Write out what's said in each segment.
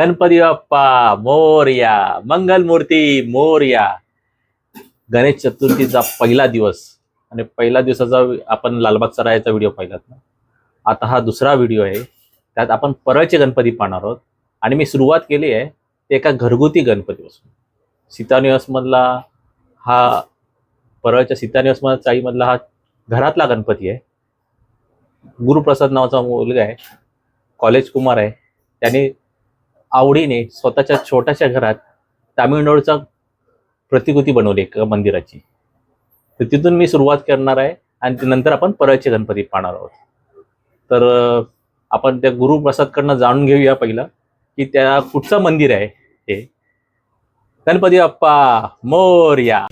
गणपती बाप्पा मोरया मंगलमूर्ती मोरया गणेश चतुर्थीचा पहिला दिवस. आणि पहिला दिवसाचा आपण लालबागचा सरायचा व्हिडिओ पाहिलात ना. आता हा दुसरा व्हिडिओ आहे. त्यात आपण परळचे गणपती पाहणार आहोत. आणि मी सुरुवात केली आहे ते एका घरगुती गणपतीपासून. सीतानिवासमधला हा परळच्या सीतानिवासमधला चाळीमधला हा घरातला गणपती आहे. गुरुप्रसाद नावाचा मुलगा आहे. कॉलेज कुमार आहे. त्याने आवडीने स्वतःच्या छोट्याशा घरात तामिळनाडूचा प्रतिकृती बनवली एका मंदिराची. तर तिथून मी सुरुवात करणार आहे आणि नंतर आपण परळचे गणपती पाहणार आहोत. तर आपण त्या गुरुप्रसादकडनं जाणून घेऊया पहिलं की त्या कुठचं मंदिर आहे हे. गणपती बाप्पा मोरया.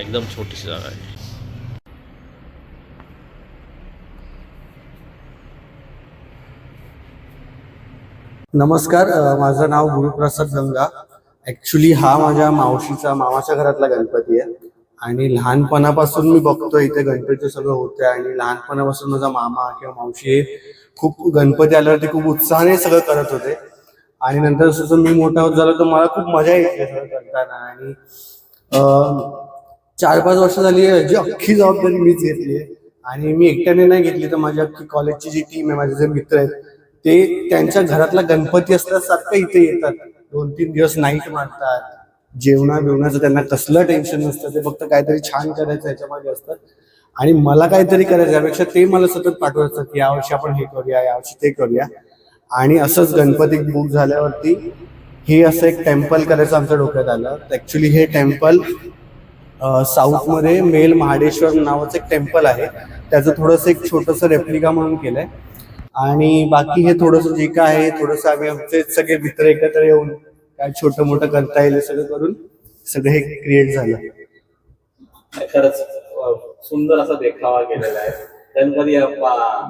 एकदम छोटीशी जागा आहे. नमस्कार माझं नाव गुरुप्रसाद गंगा. ऍक्च्युली हा माझ्या मावशीचा मामाच्या घरातला गणपती आहे. आणि लहानपणापासून मी बघतो इथे गणपती सगळं होतं आणि लहानपणापासून माझा मामा किंवा मावशी हे खूप गणपती आल्यावरती खूप उत्साहाने सगळं करत होते. आणि नंतर जसं मी मोठा होत झालो तर मला खूप मजा येते सगळं करताना. आणि चार पाच वर्ष झाली आहे, जी अख्खी जबाबदारी मीच घेतली आहे. आणि मी एकट्याने नाही घेतली तर माझी अख्खी कॉलेजची जी टीम आहे माझे जे मित्र आहेत ते त्यांच्या घरातला गणपती असल्यासारखं इथे येतात. दोन तीन दिवस नाईट मारतात. जेवणा बिवणाचं त्यांना कसलं टेन्शन नसतं ते फक्त काहीतरी छान करायचं याच्यामध्ये असतात. आणि मला काहीतरी करायचं यापेक्षा ते मला सतत पाठवत असतात की यावर्षी आपण हे करूया यावर्षी ते करूया. आणि असंच गणपती बुक झाल्यावरती हे असं एक टेम्पल करायचं आमच्या डोक्यात आलं. ऍक्च्युली हे टेम्पल साऊथमध्ये मेल महाडेश्वर नावाचं एक टेम्पल आहे. त्याचं थोडंसं एक छोटंसं रेप्लिका म्हणून केलंय. आणि बाकी हे थोडंसं जे काय आहे थोडंसं आम्ही आमचे सगळे मित्र एकत्र येऊन काय छोटं मोठं करता येईल हे सगळं करून सगळं हे क्रिएट झालं. खरंच सुंदर असा देखावा केलेला आहे.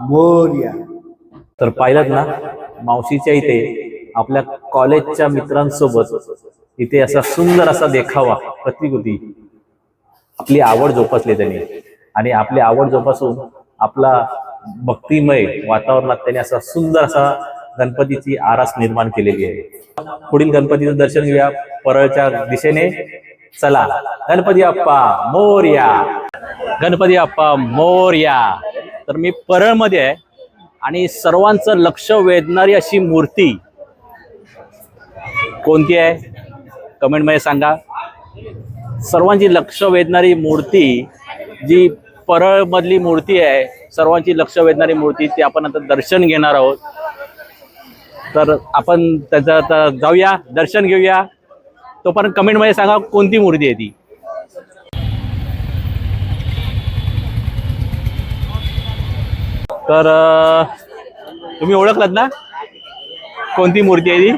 मोरया. तर पाहिलं ना मावशीच्या इथे आपल्या कॉलेजच्या मित्रांसोबत इथे असा सुंदर असा देखावा प्रतिकृती. आपली आवड जोपासली त्यांनी. आणि आपली आवड जोपासून आपला भक्तिमय वातावरणात त्यांनी असा सुंदर असा गणपतीची आरास निर्माण केलेली आहे. पुढील गणपतीचं दर्शन घेऊया. परळच्या दिशेने चला. गणपती आप्पा मोरया. गणपती आप्पा मोरया. तर मी परळमध्ये आहे आणि सर्वांचं लक्ष वेधणारी अशी मूर्ती कोणती आहे? कमेंटमध्ये सांगा. सर्वांची लक्ष वेधणारी मूर्ती जी परळमधली मूर्ती आहे. सर्वांची लक्ष वेधणारी मूर्ती ती आपण आता दर्शन घेणार आहोत. तर आपण त्याचं आता जाऊया दर्शन घेऊया. तोपर्यंत कमेंटमध्ये सांगा कोणती मूर्ती आहे ती. तर तुम्ही ओळखलात ना? कोणती मूर्ती आहे ती?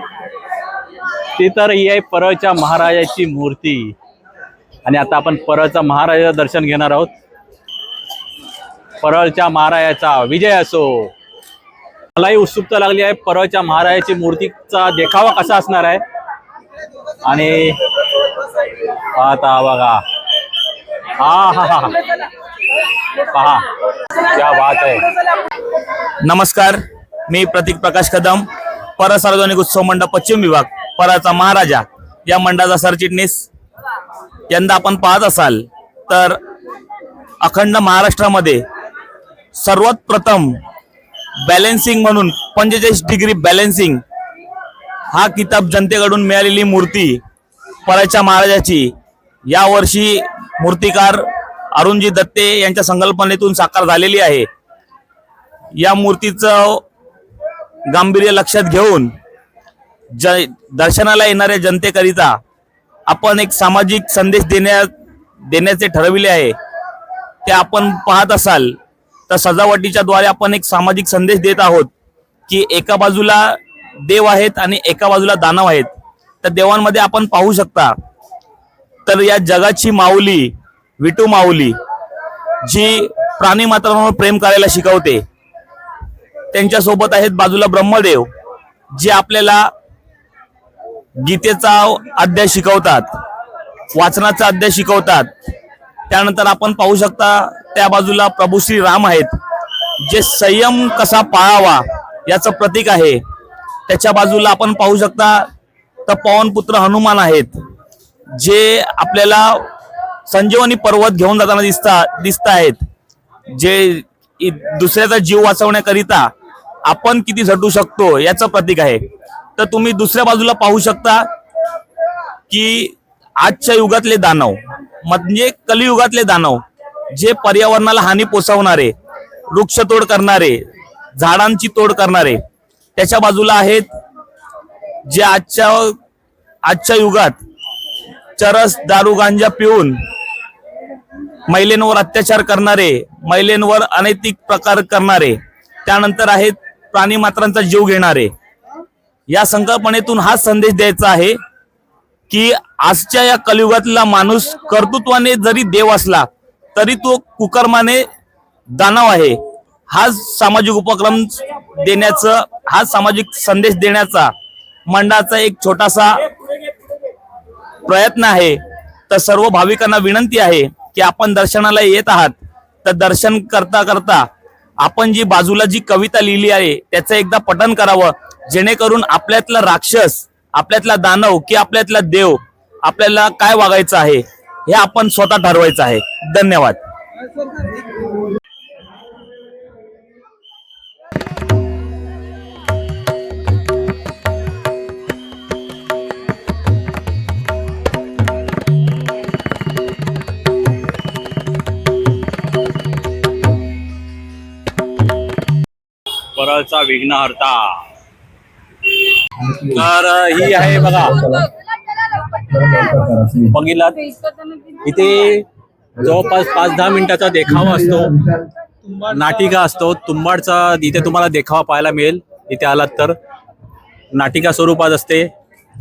ती तर ही आहे परळच्या महाराजाची मूर्ती. आणि आता आपण परळचा महाराजाचं दर्शन घेणार आहोत. परळच्या महाराजाचा विजय असो. मलाही उत्सुकता लागली आहे परळच्या महाराजाची मूर्तीचा देखावा कसा असणार आहे? आणि आता बघा. हा हा हा पहा क्या बात आहे. नमस्कार मी प्रतीक प्रकाश कदम पर सार्वजनिक उत्सव मंडळ पश्चिम विभाग पराचा महाराजा. या मंडळाचा सरचिटणीस यंदा आपण पाहत असाल तर अखंड महाराष्ट्रामध्ये सर्वात प्रथम बॅलेन्सिंग म्हणून पंचेचाळीस डिग्री बॅलेन्सिंग हा किताब जनतेकडून मिळालेली मूर्ती पराच्या महाराजाची. यावर्षी मूर्तिकार अरुणजी दत्ते यांच्या संकल्पनेतून साकार झालेली आहे. या मूर्तीचं गांभीर्य लक्षात घेऊन ज दर्शनाला येणाऱ्या जनतेकरिता आपण एक सामाजिक संदेश देण्या देण्याचे ठरविले आहे. ते आपण पाहत असाल तर सजावटीच्या द्वारे आपण एक सामाजिक संदेश देत आहोत की एका बाजूला देव आहेत आणि एका बाजूला दानव आहेत. तर देवांमध्ये आपण पाहू शकता तर या जगाची माऊली विटू माऊली जी प्राणी मात्रांवर प्रेम करायला शिकवते त्यांच्यासोबत आहेत बाजूला ब्रह्मदेव जे आपल्याला गीतेचा अध्याय शिकवतात वाचनाचा अध्याय शिकवतात. त्यानंतर आपण पाहू शकता त्या बाजूला प्रभू श्री राम आहेत. जे संयम कसा पाळावा याचं प्रतीक आहे. त्याच्या बाजूला आपण पाहू शकता तर पवनपुत्र हनुमान आहेत. जे आपल्याला संजीवनी पर्वत घेऊन जाताना दिसता दिसत आहेत. जे इ- दुसऱ्याचा जीव वाचवण्याकरिता आपण किती झटू शकतो याचं प्रतीक आहे. तर तुम्ही दुसऱ्या बाजूला पाहू शकता की आजच्या युगातले दानव म्हणजे कलियुगातले दानव जे पर्यावरणाला हानी पोचवणारे वृक्षतोड करणारे झाडांची तोड करणारे त्याच्या बाजूला आहेत जे आजच्या आजच्या युगात चरस दारू गांजा पिऊन महिलेंवर अत्याचार करणारे महिलेंवर अनैतिक प्रकार करणारे त्यानंतर आहेत प्राणी मात्रांचा जीव घेणारे. या संकल्पनेतून हा संदेश द्यायचा आहे की आजच्या या कलियुगातला माणूस कर्तृत्वाने जरी देव असला तरी तो कुकर्माने दानव आहे. हा सामाजिक उपक्रम देण्याचं हा सामाजिक संदेश देण्याचा मंडळाचा एक छोटासा प्रयत्न आहे. तर सर्व भाविकांना विनंती आहे की आपण दर्शनाला येत आहात. तर दर्शन करता करता आपण जी बाजूला जी कविता लिहिली आहे त्याचं एकदा पठन करावं. जेणेकरून आपल्यातला राक्षस आपल्यातला दानव की आपल्यातला देव आपल्याला काय वागायचं आहे? हे आपण स्वतः ठरवायचं आहे. धन्यवाद. परळचा विघ्नहर्ता. तर ही आहे बघा. बघितला इथे जवळपास पाच दहा मिनिटाचा देखावा असतो. नाटिका असतो. तुंबाडचा इथे तुम्हाला देखावा पाहायला मिळेल. इथे आलात तर. नाटिका स्वरूपात असते.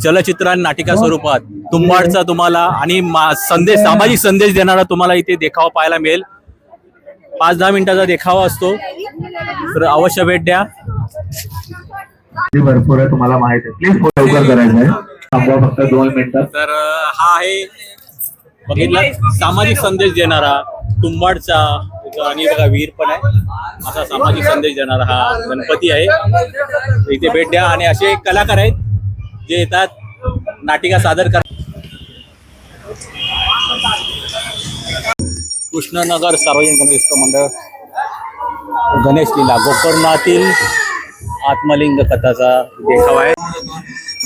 चलचित्र आणि नाटिका स्वरूपात. तुंबाडचा तुम्हाला आणि मा- संदेश सामाजिक संदेश देणारा तुम्हाला इथे देखावा पाहायला मिळेल. पाच दहा मिनिटाचा देखावा असतो. तर अवश्य भेट द्या. भरपूर आहे तुम्हाला माहीत आहे. प्लीज करायचं आहे. फक्त दोन मिनिटं. तर हा आहे बघितला सामाजिक संदेश देणारा तुंबाडचा आणि बघा वीर पण आहे. असा सामाजिक संदेश देणारा हा गणपती आहे. इथे भेट द्या. आणि असे कलाकार आहेत जे येतात नाटिका सादर कर कृष्णनगर सार्वजनिक गणेश मंडळ गणेश लीला गोकर्णातील आत्मलिंग कथाचा देखावा आहे.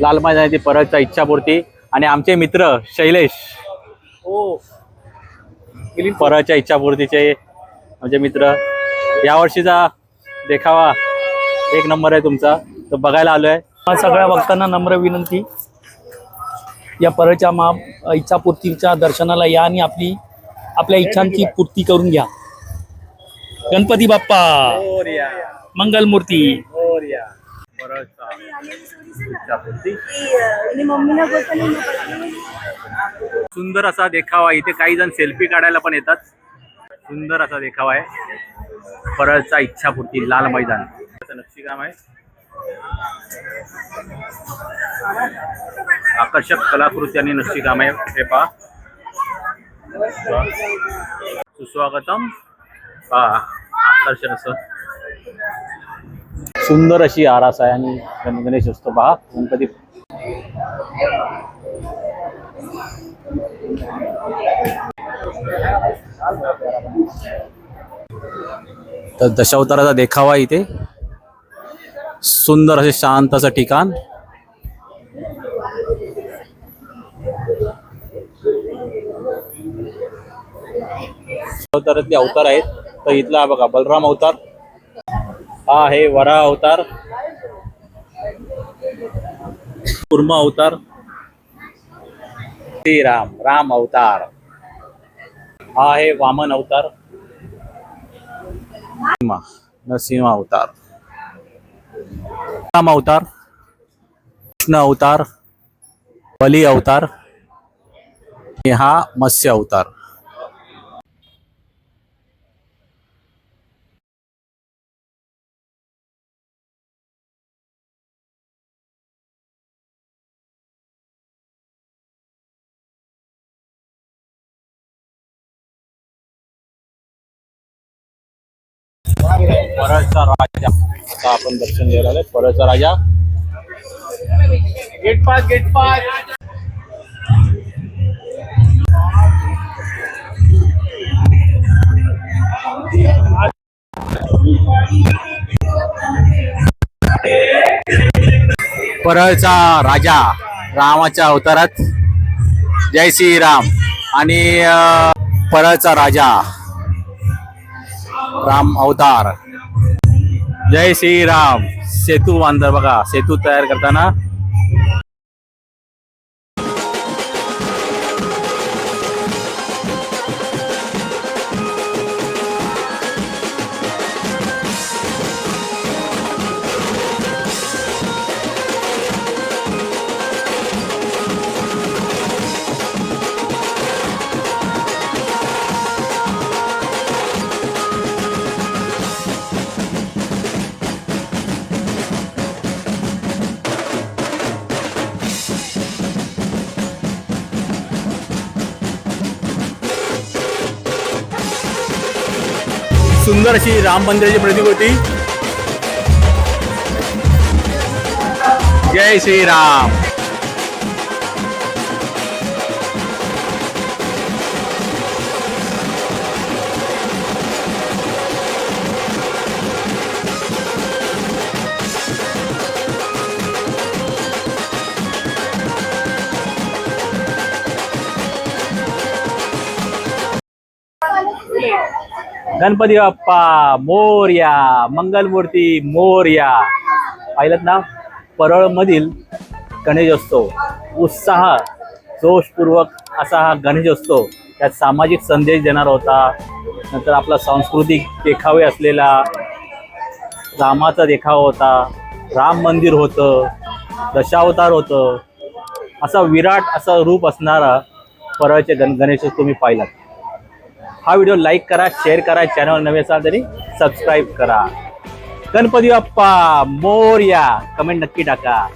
लाल मैदानाची परळचा इच्छापूर्ती आणि आमचे मित्र शैलेश. हो. परळच्या इच्छापूर्तीचे आमचे मित्र. यावर्षीचा देखावा एक नंबर आहे तुमचा. तो बघायला आलोय. सगळ्या भक्तांना नम्र विनंती. या परळच्या मा इच्छापूर्तीच्या दर्शनाला या आणि आपली आपल्या इच्छांची पूर्ती करून घ्या. गणपती बाप्पा. मंगलमूर्ती सुंदर असा देखावा. इथे काही जण सेल्फी काढायला पण येतात. सुंदर असा देखावा आहे. परळचा इच्छापूर्ती लाल मैदान. नक्षीकाम आहे. आकर्षक कलाकृती आणि नक्षीकाम आहे. हे पहा. सुस्वागतम. पहा. आकर्षण असं. सुंदर अशी आरास आहे आणि गणेश असतो. पहा गणपती. तर दशावताराचा देखावा इथे. सुंदर असे शांत असं ठिकाण. दशावतारातले अवतार आहेत. तर इथला बघा बलराम अवतार. हा आहे वरा अवतार. कुर्मा अवतार. श्रीराम राम अवतार. हा आहे वामन अवतार. नरसिंह अवतार. राम अवतार. कृष्ण अवतार. बली अवतार. हा मत्स्य अवतार. परळचा राजा. आता आपण दर्शन घ्यायला आलोय. परळचा राजा. गेट पास गेट पास परळचा राजा रामाच्या अवतारात. जय श्रीराम. आणि परळचा राजा. राम अवतार। जय श्रीराम। सेतू बांधर बघा सेतू तयार करताना सुंदर अशी राम मंदिराची प्रतिकृती जय श्रीराम. गणपती बाप्पा मोर्या मंगलमूर्ती मोर्या. पाहिलं ना? परळ मधील गणेशोत्सव. उत्साह जोशपूर्वक असा हा गणेशोत्सव. त्यात सामाजिक संदेश देणारा होता. नंतर आपला सांस्कृतिक देखावे असलेला रामाचा देखावा होता. राम मंदिर होतं. दशावतार होतं. असा विराट असा रूप असणारा परळचे गण गणेशोत्सव तुम्ही पाहिलात. हा व्हिडिओ लाईक करा शेअर करा चॅनल नवे असाल तरी सबस्क्राईब करा. गणपती बाप्पा मोर्या कमेंट नक्की टाका.